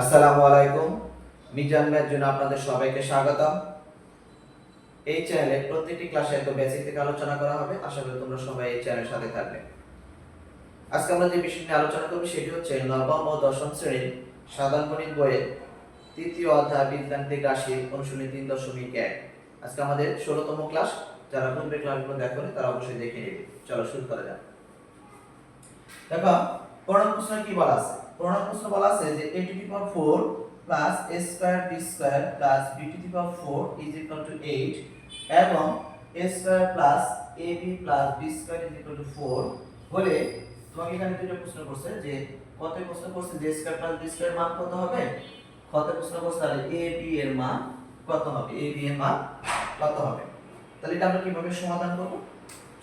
আসসালামু আলাইকুম। মিজান ম্যাথ জন্য আপনাদের সবাইকে স্বাগতম। এই চ্যানেলে প্রত্যেকটি ক্লাসে একদম বেসিক থেকে আলোচনা করা হবে। আশা করি তোমরা সবাই এই চ্যানেলের সাথে থাকবে। আজকে আমরা যে বিষয় নিয়ে আলোচনা করব সেটি হচ্ছে নবম ও দশম শ্রেণির সাধারণ গণিত বইয়ের তৃতীয় অধ্যায় বীজগাণিতিক রাশি অনুশীলনী তিন দশমিক এক। আজকে আমাদের ষোলোতম ক্লাস। যারা পূর্বে ক্লাসগুলো দেখেনি, তারা অবশ্যই দেখে নেবে। চলো শুরু করা যাক। দেখো পনেরো প্রশ্ন কি বলা আছে? পনেরো প্রশ্ন বলা আছে যে a to the power four plus A square B square plus B to the power four is equal to eight এবং A square plus B plus B square is equal to four হলে তোমাকে এখানে দুটো প্রশ্ন করছে যে কত প্রশ্ন করছে যে স্কোয়ার প্লাস বি স্কোয়ার মান কত হবে? কত প্রশ্ন করছে তাহলে এ বি এর মান কত হবে? এ বি এর মান কত হবে? তাহলে এটা আমরা কীভাবে সমাধান করব?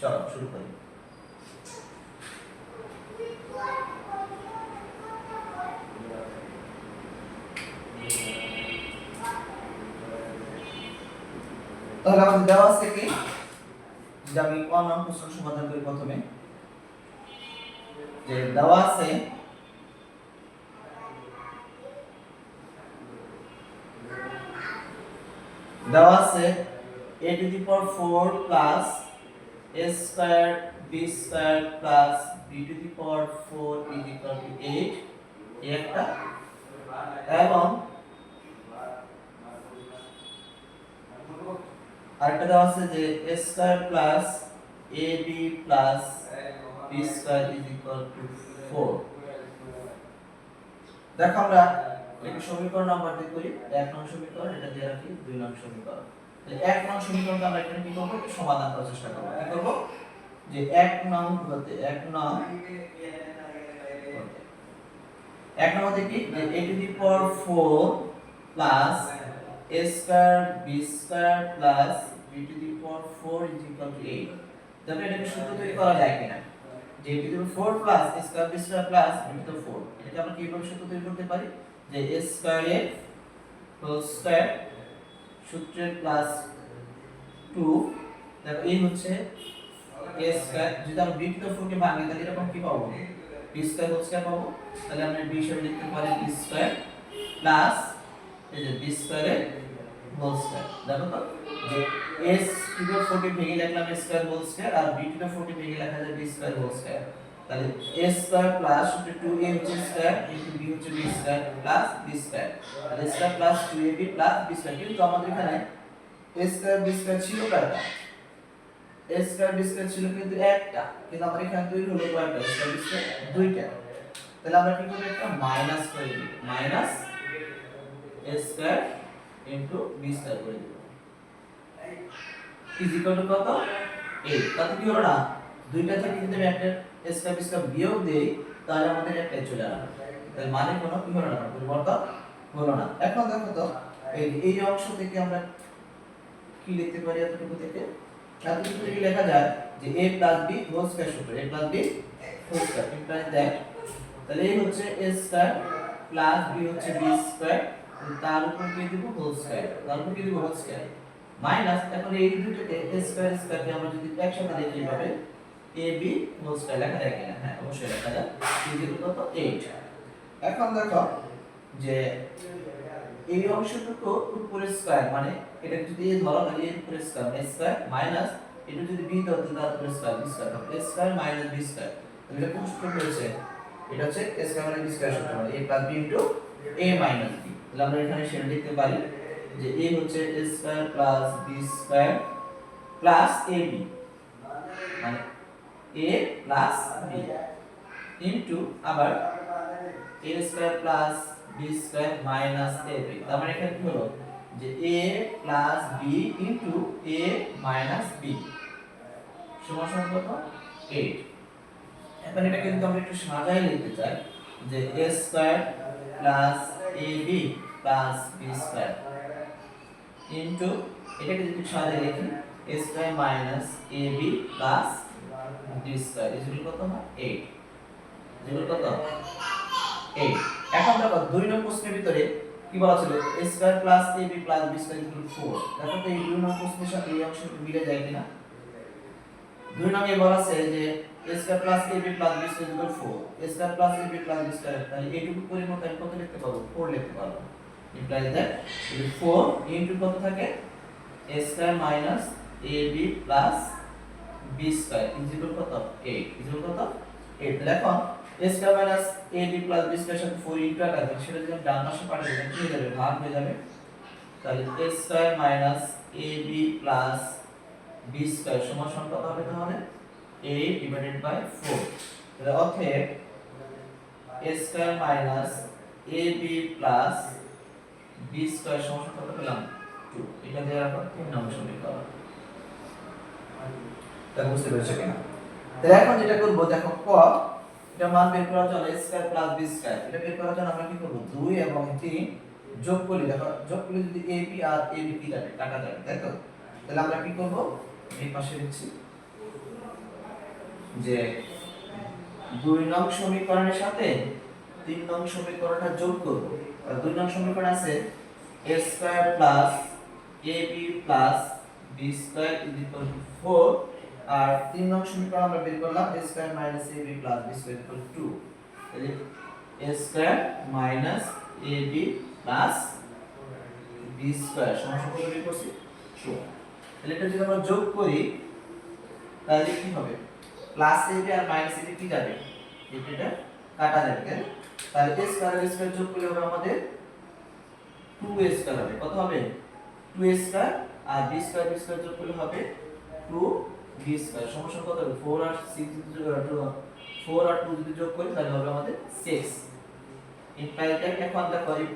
চলো শুরু করি। তাহলে আমাদের দেওয়া আছে কি যে আমি কোন নাম প্রশ্ন সমাধান করি প্রথমে। যে দেওয়া আছে দেওয়া আছে a to the power 4 plus a square b square plus b to the power 4 is equal to 8 এই একটা। এবং আরেকটা দেওয়া আছে যে a square plus ab plus b square is equal to 4 দেখো আমরা একটি সমীকরণ নাম্বার দিয়ে করি, এক নং সমীকরণ, এটা দিয়ে রাখি দুই নং সমীকরণ। এক নং সমীকরণটা আমরা এখানে কি করব? সমাধান করার চেষ্টা করব। কি করব? যে এক নং হতে, এক নং এক নং হতে কি? যে a to the power 4 plus a square b square plus b to the power 4 is equal to 8 তবে এটাকে সূত্র তৈরি করা যায় কিনা? যে a to the 4 plus a square b square plus b to the power 4 এটাকে আমরা কীভাবে সূত্র তৈরি করতে পারি? যে a স্কয়ারের হোল স্কয়ার সূত্রের প্লাস 2 দেখো, এই হচ্ছে a স্কয়ার যদি আমরা b টু দি 4 কে ভাঙি, তাহলে এরকম কি পাবো? B স্কয়ার হোল স্কয়ার পাবো। তাহলে আমরা b হিসেবে লিখতে পারি b স্কয়ার প্লাস এই যে b স্কয়ারের হোল স্কয়ার দেখো তো? যে s টু দি 4 ভেঙে লিখলাম a স্কয়ার হোল স্কয়ার আর b টু দি 4 কে ভেঙে তাহলে a স্কয়ার প্লাস 2a হচ্ছে স্কয়ার ইনটু b হচ্ছে b square plus b square তাহলে প্লাস 2ab প্লাস কিন্তু আমাদের এখানে a স্কয়ার b ছিল কয়টা a স্কয়ার ছিল কিন্তু একটা। কিন্তু আমাদের এখানে তৈরি দুইটা। তাহলে আমরা কি করব একটা মাইনাস করে দিব minus a square into b square করে দিব। ইজ ইকুয়াল টু কত? 8 তাতে কি হলো না? দুইটা থেকে যদি আমি একটা স্কয়ার বি স্কয়ার বিয়োগ দেই, তাহলে আমাদের একটা চলে আসবে। তাহলে মানে কোনো কি হলো না? পরিবর্তন হলো না। এখন দেখো তো, এই এই অংশ থেকে আমরা কি লিখতে পারি এতটুকু থেকে? এতটুকু থেকে লেখা যায় যে a plus b whole square সূত্র a plus whole square implies that তাহলে এই হচ্ছে a স্কয়ার প্লাস b হচ্ছে b স্কয়ার তার উপর কি দিব? হোল স্কয়ার তার উপর কি দিব? হোল স্কয়ার মাইনাস এখন এই দুটোকে স্কয়ার স্কয়ার কে আমরা যদি একসাথে লিখি এভাবে, a, b হোল স্কয়ার লেখা যায় কিনা? হ্যাঁ অবশ্যই লেখা যায়। ইকুয়াল কত? 8 এখন দেখো যে এই অংশটুকু উপরে স্কয়ার মানে এটা যদি a ধরো, তাহলে এর উপরে স্কয়ার মানে স্কয়ার মাইনাস এটা যদি বি ধরো, তাহলে উপরে square b square a square minus b square তাহলে কোন সূত্র হয়েছে? এটা হচ্ছে a স্কয়ার মানে b স্কয়ার সূত্র মানে a plus b into a minus b তাহলে আমরা এখানে সেটা লিখতে পারি যে a হচ্ছে a square plus b square plus ab মানে a প্লাস b ইনটু আবার a square plus b square minus ab তার মানে এখানে কি হলো? যে a plus b into a minus b সমান কত? 8 এখন এটা কিন্তু আমরা একটু সাজায় লিখতে চাই যে a square plus ab plus b square into এটাকে যদি সাজায় লিখি a square minus ab plus b square equal কত হয় 8 ইকুয়াল কত 8 এখন দেখো, দুই নম্বর প্রশ্নের ভিতরে কি বলা ছিল? a square plus ab plus b square equal 4 দেখো তো এই দুই নম্বর প্রশ্নের সাথে এই অংশটি মিলে যায় কিনা? দুই নঙ্গে বলা আছে যে a square plus ab plus b square equal 4 a square plus ab plus b square তাহলে এইটুকু পরিমাণ আমি কত লিখতে পারব? 4 লিখতে পারব। ইমপ্লাইজ দ্যাট যদি 4 ইনটু কত থাকে? A square minus ab plus b square equal কত? 8 ইজ ইকুয়াল কত? 8 তাহলে এখন a square minus ab plus b square সাথে 4 ইনটু আকার তাহলে সেটা আমি ডান পাশে পাঠিয়ে দিই কি যাবে? ভাগ হয়ে যাবে। তাহলে a square minus ab plus b square সমান কত হবে তাহলে? 8 ডিভাইডেড বাই 4 তাহলে অতএব a square minus ab plus square সমান কত পেলাম? 2 এটা আমরা তিন নম্বর সমীকরণ তা বুঝতে তাহলে এখন যেটা দেখো ক, এটা মান বের করার জন্য a square plus b square এটা বের করার জন্য আমরা কি করব? 2 এবং 3 যোগ করি দেখো, যোগ করলে যদি ab আর কি কাটা যাবে তাই তো? তাহলে আমরা কি করব? এই পাশে লিখছি যে দুই নং সমীকরণের সাথে তিন নং সমীকরণটা যোগ করব। দুই নং সমীকরণ আছে a square plus ab plus b square equal 4 আর তিন নং সমীকরণ আমরা বের করলাম a square minus ab plus b square equal two তাহলে a square minus ab plus b square সমান কত বের করছি 2 তাহলে এটা যদি আমরা যোগ করি তাহলে কি হবে প্লাস ab আর মাইনাস ab কি যাবে এটা কাটা যাবে, তাই? তাহলে a স্কয়ার আর স্কয়ার যোগ করলে হবে আমাদের 2a স্কয়ার হবে। কত হবে? 2a স্কয়ার আর b স্কয়ার b স্কয়ার যোগ করলে হবে 2b স্কয়ার সমস্যা কত হবে? 4 আর 6 যদি যোগ করি 4 আর 2 যদি যোগ করি, তাহলে হবে আমাদের 6 ইমপ্লাই দ্যাট এখন এই-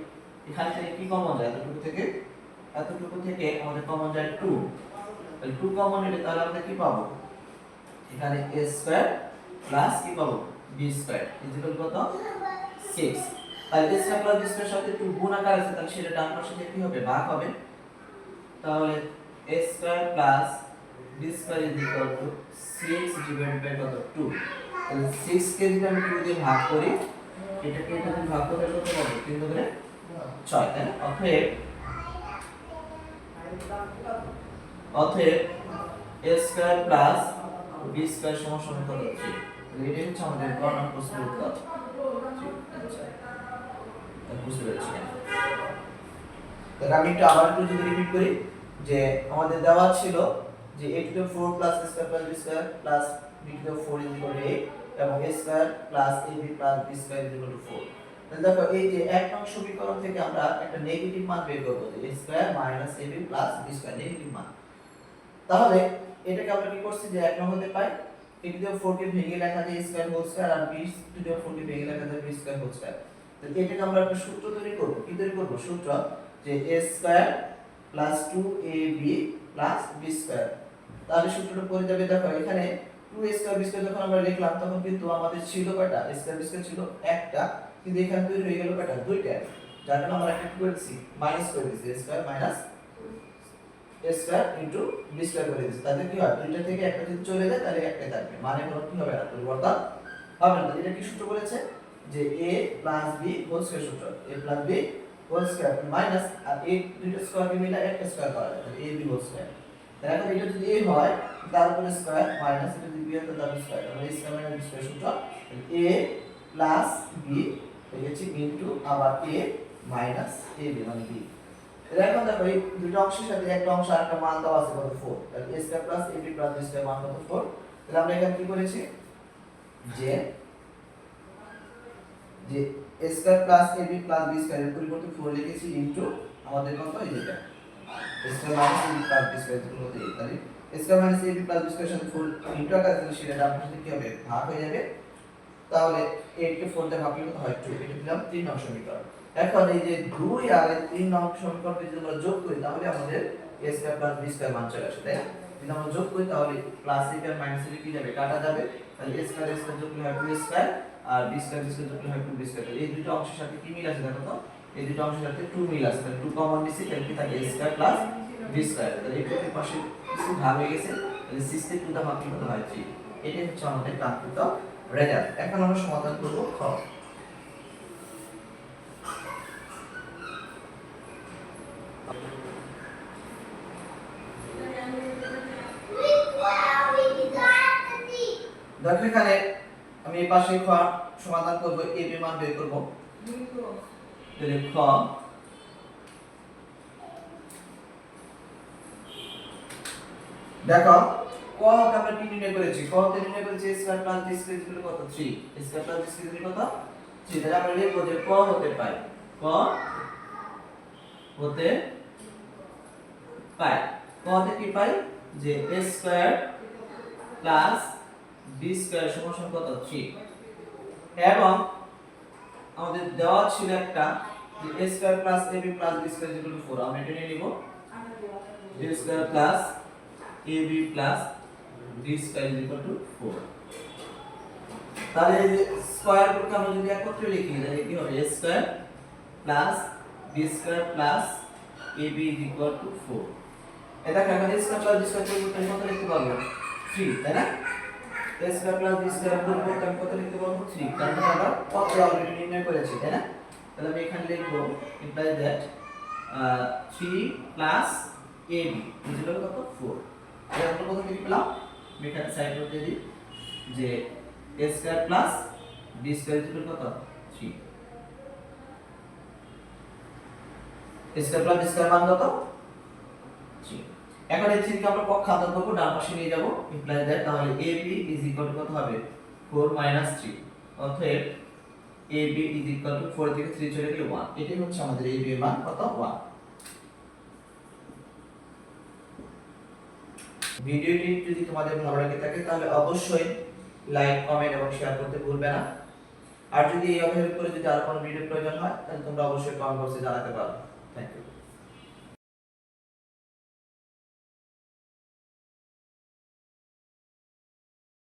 এখান থেকে কি কমন যায়? এতটুকু থেকে এতটুকু থেকে আমাদের কমন যায় 2 তাহলে 2 কমন নিলে তাহলে আমরা কি পাবো? এখানে a স্কয়ার প্লাস কি পাবো? B স্কয়ার ইকুয়াল কত? 6 তাহলে স্কয়ার প্লাস স্কয়ার সাথে 2 গুণ আছে, তাহলে সেটা ডান পাশে কি হবে? ভাগ হবে। তাহলে a square plus b square is equal to 6 divide by কত? 2 তাহলে 6 কে যদি আমি 2 দিয়ে ভাগ করি, এটাকে এটা যদি ভাগ করলে কত? পাবো 3 দুগুণে 6 তাই না? অতএব অতএব a square plus b square সমান সমান কত? হচ্ছে এটাই হচ্ছে আমাদের গণনা প্রশ্নের উত্তর বুঝতে পেরেছি। তাহলে আমি একটু আবার একটু যদি রিপিট করি, যে আমাদের দেওয়া ছিল যে a to the 4 plus square plus b square plus b to the 4 is equal to 8 এবং a square plus ab plus b square is equal to 4 তাহলে দেখো, এই যে এক নং সমীকরণ থেকে আমরা একটা নেগেটিভ মান বের করব, যে a square minus ab plus b square negative মান। তাহলে এটাকে আমরা কি করছি যে এক নং হতে পাই? টু দ্য 4 কে ভেঙে লেখা যায় স্কয়ার হোল স্কয়ার আর b টু দ্য 4 কে ভেঙে লেখা যায় b স্কয়ার হোল স্কয়ার তাহলে এটাকে আমরা একটা সূত্র তৈরি করব। কি তৈরি করব? সূত্র যে a square plus 2ab plus b square তাহলে সূত্রটা পড়ে যাবে, দেখো এখানে 2a স্কয়ার b স্কয়ার যখন আমরা লিখলাম, তখন কিন্তু আমাদের ছিল কয়টা? স্কয়ার b স্কয়ার ছিল একটা। কিন্তু এখানে তৈরি হয়ে গেল কয়টা? দুইটা। যার কারণে আমরা একটা করেছি? মাইনাস করে দিয়েছি। Square minus square into b square করে দিয়েছি তাহলে কি হয়? দুইটা থেকে একটা যদি চলে যায়, তাহলে একটাই থাকবে। মানে কোনো কি হবে না পরিবর্তন হবে না। এটা কি সূত্র বলেছে? যে a plus b whole square সূত্র। A plus b whole square minus R a দুইটা স্কয়ারকে মিলে একটা স্কয়ার করা যায়, তাহলে a b হোল স্কয়ার তাহলে এখন এটা যদি a হয়, তার উপরে স্কয়ার মাইনাস এটা যদি b হয় তার স্কয়ার তাহলে a স্কয়ার মাইনাস স্কয়ার সূত্র। a প্লাস হয়ে গেছে ইনটু আবার a মাইনাস a b মানে b এখন দেখো, এই দুটো অংশের সাথে একটা অংশ আর মান দেওয়া আছে কত? 4 তাহলে a square plus ab plus b square মান কত? 4 তাহলে আমরা এখানে কি করেছি? যে যে a square plus ab plus b square এর পরিবর্তে 4 লিখেছি ইনটু আমাদের কত? এই যেটা square minus ab plus b square এর পরিবর্তে তাহলে square minus ab plus b square সাথে 4 ইনটু আকারে তাহলে সেটা ডান পাশে কি হবে? ভাগ হয়ে যাবে। তাহলে 8 কে 4 দিয়ে ভাগ করলে হয়? 2 এটা দিলাম 3 নং সমীকরণ এখন এই যে দুই আর 3 নং সমীকরণ যদি আমরা যোগ করি, তাহলে আমাদের a square plus b square মান চলে আসে, তাই না? যদি আমরা যোগ করি, তাহলে প্লাস ab আর মাইনাস ab কি যাবে কাটা যাবে? তাহলে a স্কয়ার a স্কয়ার যোগ করলে হয় 2 স্কয়ার আর b স্কয়ার b স্কয়ার যোগ করলে হয় 2b স্কয়ার এই দুটো অংশের সাথে কি মিল আছে দেখো তো? এই দুটো অংশের সাথে 2 মিল আছে। তাহলে 2 কমন নিছি তাহলে কি থাকে? a square plus b square তাহলে এই প্রতি পাশে কিছু ভাগ হয়ে গেছে, তাহলে 6 থেকে 2 দা ভাগ কত হয় 3 এটাই হচ্ছে আমাদের কাঙ্ক্ষিত রেজাল্ট এখন আমরা সমাধান করব খ। দেখো এখানে আমি এই পাশে খ সমাধান করব, এ বি মান বের করব। তাহলে খ। দেখো, ক কে আমরা কি নির্ণয় করেছি। ক তে নির্ণয় করেছি স্কয়ার প্লাস b স্কয়ার কত? 3 স্কয়ার প্লাস স্কয়ার কত? 3 তাহলে আমরা লিখব যে ক হতে পাই। ক হতে পাই। ক হতে কি পাই? যে স্কয়ার প্লাস b স্কয়ার সমান সমান কত? 3 এবং আমাদের দেওয়া ছিল একটা যে a square plus ab plus b square equal 4 আমরা এটা নিয়ে নিব। A square plus ab plus b square equal to 4 তাহলে স্কয়ার একত্রে লিখি, তাহলে কি হবে? Square plus b square plus ab equal to 4 এটা কেমন a square plus b square করতে আমি কত লিখতে পারব? 3 তাই না? স্কয়ার প্লাস b স্কয়ার করতে আমি কত লিখতে পারব? 3 কারণ আমরা কত অলরেডি নির্ণয় করেছি, তাই না? তাহলে আমি এখানে লিখব imply that 3 plus ab equal কত? 4 এটা আমরা কত লিখে পেলাম? আমি এখানে সাইড করতে দিই, যে a square plus b square কত? 3 a স্কয়ার প্লাস স্কয়ার মান কত? 3 এখন এই থ্রিকে আমরা পক্ষান্তর করব, ডান পাশে নিয়ে যাব ইমপ্লাই দ্যাট তাহলে ab ইজ ইকুয়াল টু কত হবে? 4 মাইনাস 3 অতএব ab ইজ ইকুয়াল টু 4 থেকে 3 চলে গেলে 1 এটাই হচ্ছে আমাদের ab এর মান কত 1 ভিডিওটি যদি তোমাদের ভালো লাগে থাকে, তাহলে অবশ্যই লাইক কমেন্ট এবং শেয়ার করতে ভুলবে না। আর যদি এই অধ্যায়ের উপরে যদি আরও কোনো ভিডিও প্রয়োজন হয়, তাহলে তোমরা অবশ্যই কমেন্ট বক্সে জানাতে পারো। Thank you